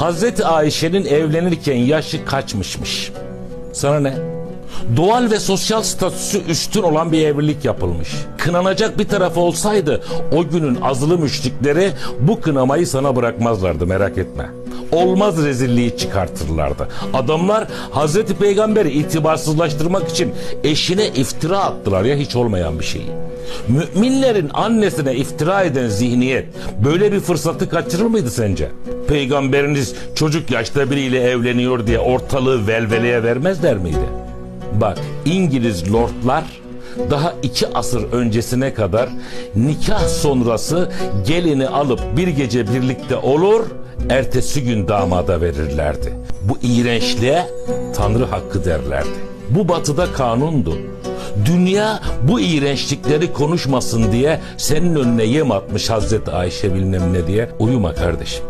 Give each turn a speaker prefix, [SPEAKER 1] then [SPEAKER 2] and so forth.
[SPEAKER 1] Hazreti Ayşe'nin evlenirken yaşı kaçmışmış. Sana ne? Doğal ve sosyal statüsü üstün olan bir evlilik yapılmış. Kınanacak bir tarafı olsaydı o günün azılı müşrikleri bu kınamayı sana bırakmazlardı merak etme. Olmaz rezilliği çıkartırlardı. Adamlar Hazreti Peygamber'i itibarsızlaştırmak için eşine iftira attılar ya hiç olmayan bir şeyi. Müminlerin annesine iftira eden zihniyet böyle bir fırsatı kaçırır mıydı sence? Peygamberiniz çocuk yaşta biriyle evleniyor diye ortalığı velveleye vermezler miydi? Bak İngiliz lordlar daha iki asır öncesine kadar nikah sonrası gelini alıp bir gece birlikte olur, ertesi gün damada verirlerdi. Bu iğrençliğe Tanrı hakkı derlerdi. Bu batıda kanundu. Dünya bu iğrençlikleri konuşmasın diye senin önüne yem atmış Hazreti Ayşe bilmem ne diye uyuma kardeşim.